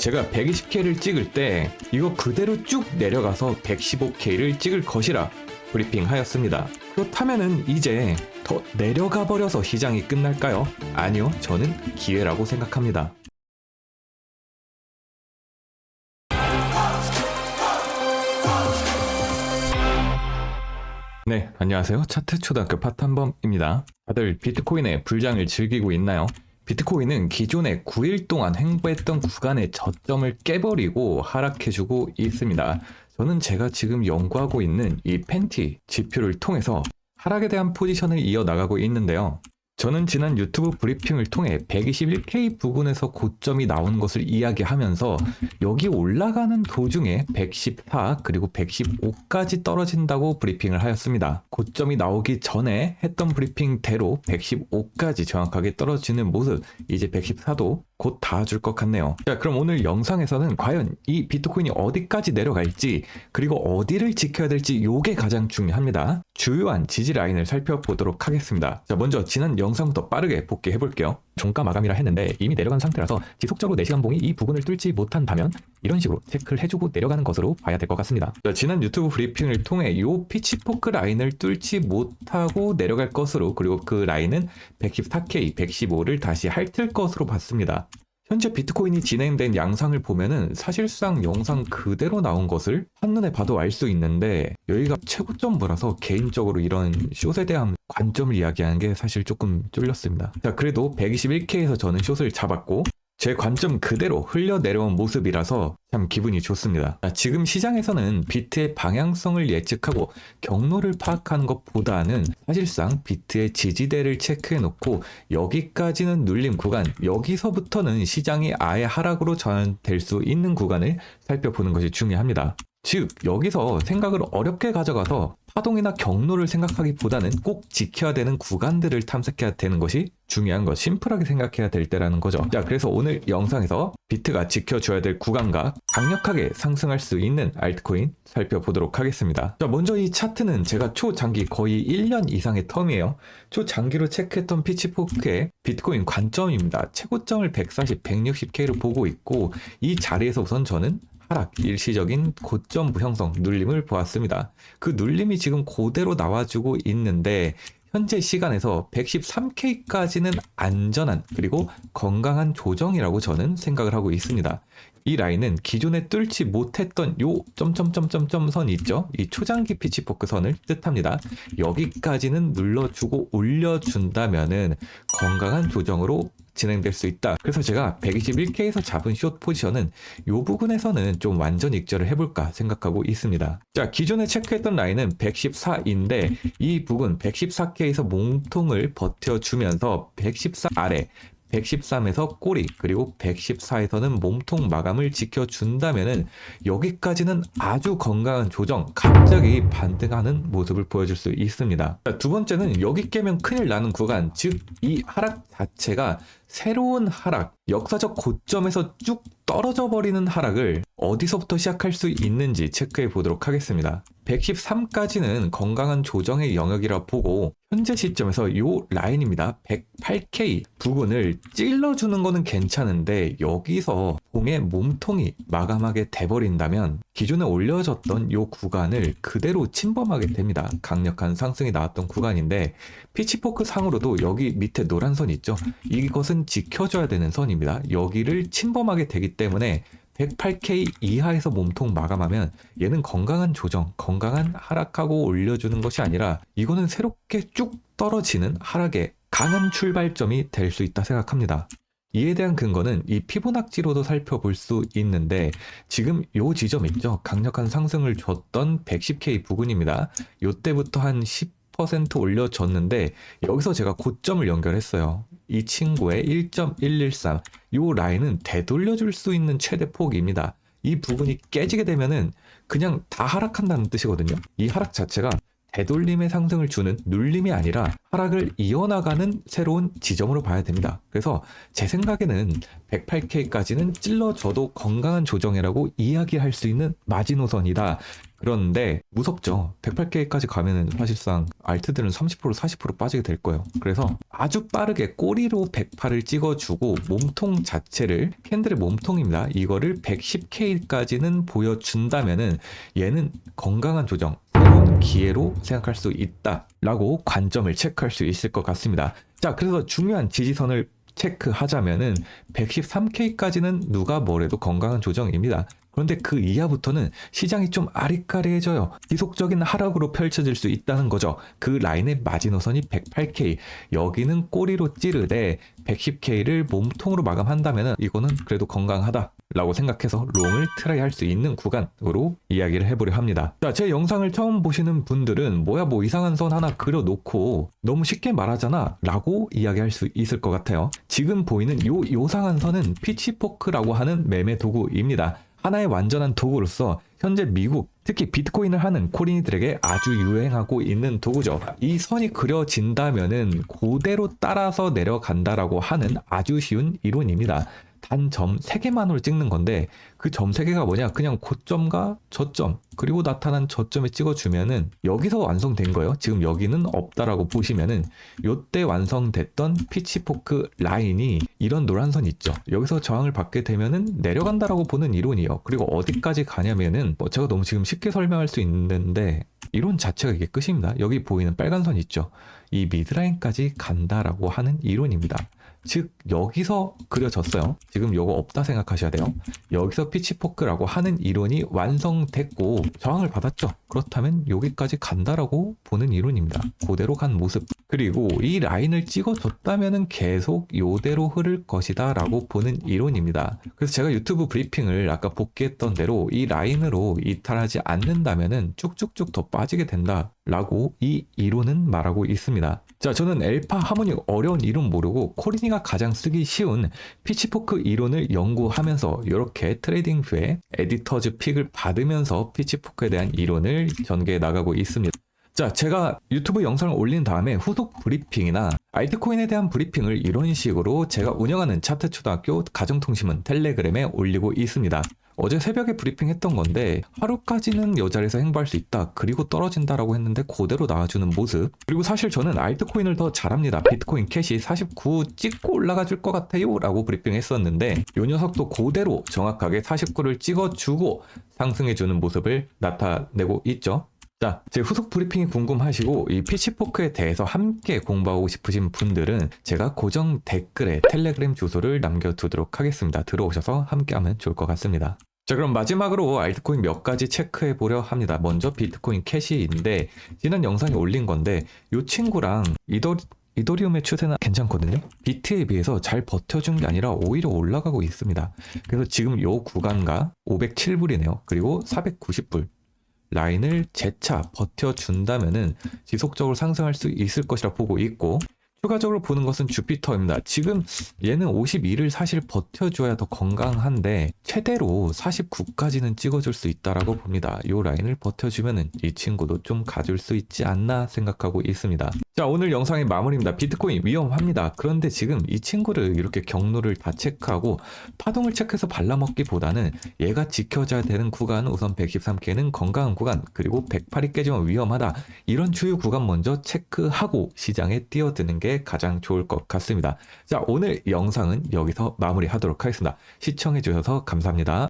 제가 120K를 찍을 때 이거 그대로 쭉 내려가서 115K를 찍을 것이라 브리핑하였습니다. 그렇다면은 이제 더 내려가 버려서 시장이 끝날까요? 아니요, 저는 기회라고 생각합니다. 네, 안녕하세요. 차트 초등학교 파탄범입니다. 다들 비트코인의 불장을 즐기고 있나요? 비트코인은 기존에 9일 동안 횡보했던 구간의 저점을 깨버리고 하락해주고 있습니다. 저는 제가 지금 연구하고 있는 이 팬티 지표를 통해서 하락에 대한 포지션을 이어나가고 있는데요. 저는 지난 유튜브 브리핑을 통해 121K 부근에서 고점이 나온 것을 이야기하면서 여기 올라가는 도중에 114 그리고 115까지 떨어진다고 브리핑을 하였습니다. 고점이 나오기 전에 했던 브리핑대로 115까지 정확하게 떨어지는 모습 이제 114도 곧 닿아줄 것 같네요. 자 그럼 오늘 영상에서는 과연 이 비트코인이 어디까지 내려갈지 그리고 어디를 지켜야 될지 요게 가장 중요합니다. 주요한 지지 라인을 살펴보도록 하겠습니다. 자 먼저 지난 영 상부터 빠르게 복귀해 볼게요. 종가 마감이라 했는데 이미 내려간 상태라서 지속적으로 4시간 봉이 이 부분을 뚫지 못한다면 이런 식으로 체크를 해주고 내려가는 것으로 봐야 될 것 같습니다. 자, 지난 유튜브 브리핑을 통해 이 피치포크 라인을 뚫지 못하고 내려갈 것으로 그리고 그 라인은 114K, 115를 다시 핥을 것으로 봤습니다. 현재 비트코인이 진행된 양상을 보면은 사실상 영상 그대로 나온 것을 한눈에 봐도 알 수 있는데 여기가 최고점부라서 개인적으로 이런 숏에 대한 관점을 이야기하는 게 사실 조금 쫄렸습니다. 자, 그래도 121K에서 저는 숏을 잡았고 제 관점 그대로 흘려 내려온 모습이라서 참 기분이 좋습니다. 자, 지금 시장에서는 비트의 방향성을 예측하고 경로를 파악하는 것보다는 사실상 비트의 지지대를 체크해 놓고 여기까지는 눌림 구간, 여기서부터는 시장이 아예 하락으로 전환될 수 있는 구간을 살펴보는 것이 중요합니다. 즉, 여기서 생각을 어렵게 가져가서 파동이나 경로를 생각하기보다는 꼭 지켜야 되는 구간들을 탐색해야 되는 것이 중요한 것, 심플하게 생각해야 될 때라는 거죠. 자, 그래서 오늘 영상에서 비트가 지켜줘야 될 구간과 강력하게 상승할 수 있는 알트코인 살펴보도록 하겠습니다. 자, 먼저 이 차트는 제가 초장기 거의 1년 이상의 텀이에요. 초장기로 체크했던 피치포크의 비트코인 관점입니다. 최고점을 140, 160K로 보고 있고 이 자리에서 우선 저는 하락, 일시적인 고점부 형성, 눌림을 보았습니다. 그 눌림이 지금 그대로 나와주고 있는데 현재 시간에서 113K까지는 안전한 그리고 건강한 조정이라고 저는 생각을 하고 있습니다. 이 라인은 기존에 뚫지 못했던 요 점점점점점 선 있죠? 이 초장기 피치포크 선을 뜻합니다. 여기까지는 눌러주고 올려준다면은 건강한 조정으로 진행될 수 있다. 그래서 제가 121K에서 잡은 숏 포지션은 이 부분에서는 좀 완전 익절을 해볼까 생각하고 있습니다. 자, 기존에 체크했던 라인은 114인데 이 부분 114K에서 몸통을 버텨주면서 114 아래 113에서 꼬리 그리고 114에서는 몸통 마감을 지켜준다면은 여기까지는 아주 건강한 조정 갑자기 반등하는 모습을 보여줄 수 있습니다. 자, 두 번째는 여기 깨면 큰일 나는 구간 즉 이 하락 자체가 새로운 하락 역사적 고점에서 쭉 떨어져 버리는 하락을 어디서부터 시작할 수 있는지 체크해 보도록 하겠습니다. 113까지는 건강한 조정의 영역이라 보고 현재 시점에서 이 라인입니다. 108K 부근을 찔러주는 거는 괜찮은데 여기서 봉의 몸통이 마감하게 돼버린다면 기존에 올려졌던 이 구간을 그대로 침범하게 됩니다. 강력한 상승이 나왔던 구간인데 피치포크 상으로도 여기 밑에 노란 선 있죠. 이것은 지켜줘야 되는 선입니다. 여기를 침범하게 되기 때문에 108K 이하에서 몸통 마감하면 얘는 건강한 조정, 건강한 하락하고 올려주는 것이 아니라 이거는 새롭게 쭉 떨어지는 하락의 강한 출발점이 될 수 있다 생각합니다. 이에 대한 근거는 이 피보낙지로도 살펴볼 수 있는데 지금 요 지점 있죠? 강력한 상승을 줬던 110K 부근입니다. 요때부터 한 10% 올려줬는데 여기서 제가 고점을 연결했어요. 이 친구의 1.113, 요 라인은 되돌려줄 수 있는 최대 폭입니다. 이 부분이 깨지게 되면은 그냥 다 하락한다는 뜻이거든요. 이 하락 자체가 되돌림의 상승을 주는 눌림이 아니라 하락을 이어나가는 새로운 지점으로 봐야 됩니다. 그래서 제 생각에는 108K까지는 찔러줘도 건강한 조정이라고 이야기할 수 있는 마지노선이다. 그런데 무섭죠. 108K까지 가면은 사실상 알트들은 30% 40% 빠지게 될 거예요. 그래서 아주 빠르게 꼬리로 108을 찍어주고 몸통 자체를 캔들의 몸통입니다. 이거를 110K까지는 보여준다면은 얘는 건강한 조정, 새로운 기회로 생각할 수 있다라고 관점을 체크할 수 있을 것 같습니다. 자, 그래서 중요한 지지선을 체크하자면은 113K까지는 누가 뭐래도 건강한 조정입니다. 그런데 그 이하부터는 시장이 좀 아리까리해져요. 지속적인 하락으로 펼쳐질 수 있다는 거죠. 그 라인의 마지노선이 108K. 여기는 꼬리로 찌르되 110K를 몸통으로 마감한다면 이거는 그래도 건강하다. 라고 생각해서 롱을 트라이 할 수 있는 구간으로 이야기를 해보려 합니다. 자, 제 영상을 처음 보시는 분들은 뭐야 뭐 이상한 선 하나 그려놓고 너무 쉽게 말하잖아 라고 이야기할 수 있을 것 같아요. 지금 보이는 요 요상한 선은 피치포크라고 하는 매매 도구입니다. 하나의 완전한 도구로서 현재 미국 특히 비트코인을 하는 코린이들에게 아주 유행하고 있는 도구죠. 이 선이 그려진다면은 그대로 따라서 내려간다라고 하는 아주 쉬운 이론입니다. 단점 3개만으로 찍는 건데 그점 3개가 뭐냐? 그냥 고점과 저점. 그리고 나타난 저점에 찍어주면은 여기서 완성된 거예요. 지금 여기는 없다라고 보시면은 요때 완성됐던 피치포크 라인이 이런 노란 선 있죠. 여기서 저항을 받게 되면은 내려간다라고 보는 이론이에요. 그리고 어디까지 가냐면은 뭐 제가 너무 지금 쉽게 설명할 수 있는데 이론 자체가 이게 끝입니다. 여기 보이는 빨간 선 있죠. 이 미드라인까지 간다라고 하는 이론입니다 즉 여기서 그려졌어요. 지금 요거 없다 생각하셔야 돼요. 여기서 피치포크라고 하는 이론이 완성됐고 저항을 받았죠. 그렇다면 여기까지 간다라고 보는 이론입니다. 그대로 간 모습. 그리고 이 라인을 찍어줬다면은 계속 요대로 흐를 것이다 라고 보는 이론입니다. 그래서 제가 유튜브 브리핑을 아까 복귀했던 대로 이 라인으로 이탈하지 않는다면은 쭉쭉쭉 더 빠지게 된다. 라고 이 이론은 말하고 있습니다. 자, 저는 엘파 하모닉 어려운 이론 모르고 코리니가 가장 쓰기 쉬운 피치포크 이론을 연구하면서 이렇게 트레이딩 뷰에 에디터즈 픽을 받으면서 피치포크에 대한 이론을 전개해 나가고 있습니다. 자, 제가 유튜브 영상을 올린 다음에 후속 브리핑이나 알트코인에 대한 브리핑을 이런 식으로 제가 운영하는 차트 초등학교 가정통신문 텔레그램에 올리고 있습니다. 어제 새벽에 브리핑했던 건데 하루까지는 이 자리에서 행보할 수 있다 그리고 떨어진다라고 했는데 그대로 나와주는 모습. 그리고 사실 저는 알트코인을 더 잘합니다. 비트코인 캐시 49 찍고 올라가 줄 것 같아요 라고 브리핑했었는데 이 녀석도 그대로 정확하게 49를 찍어주고 상승해주는 모습을 나타내고 있죠 자, 제 후속 브리핑이 궁금하시고 이 피치포크에 대해서 함께 공부하고 싶으신 분들은 제가 고정 댓글에 텔레그램 주소를 남겨두도록 하겠습니다. 들어오셔서 함께하면 좋을 것 같습니다. 자, 그럼 마지막으로 알트코인 몇 가지 체크해 보려 합니다. 먼저 비트코인 캐시인데 지난 영상에 올린 건데 이 친구랑 이더 이더리움의 추세는 괜찮거든요. 비트에 비해서 잘 버텨준 게 아니라 오히려 올라가고 있습니다. 그래서 지금 요 구간과 507불이네요. 그리고 490불. 라인을 재차 버텨준다면은 지속적으로 상승할 수 있을 것이라 보고 있고 추가적으로 보는 것은 주피터입니다. 지금 얘는 52를 사실 버텨줘야 더 건강한데 최대로 49까지는 찍어줄 수 있다라고 봅니다. 이 라인을 버텨주면은 이 친구도 좀 가줄 수 있지 않나 생각하고 있습니다. 자 오늘 영상의 마무리입니다. 비트코인 위험합니다. 그런데 지금 이 친구를 이렇게 경로를 다 체크하고 파동을 체크해서 발라먹기보다는 얘가 지켜져야 되는 구간은 우선 113K는 건강한 구간 그리고 108이 깨지면 위험하다 이런 주요 구간 먼저 체크하고 시장에 뛰어드는 게 가장 좋을 것 같습니다. 자 오늘 영상은 여기서 마무리하도록 하겠습니다. 시청해 주셔서 감사합니다.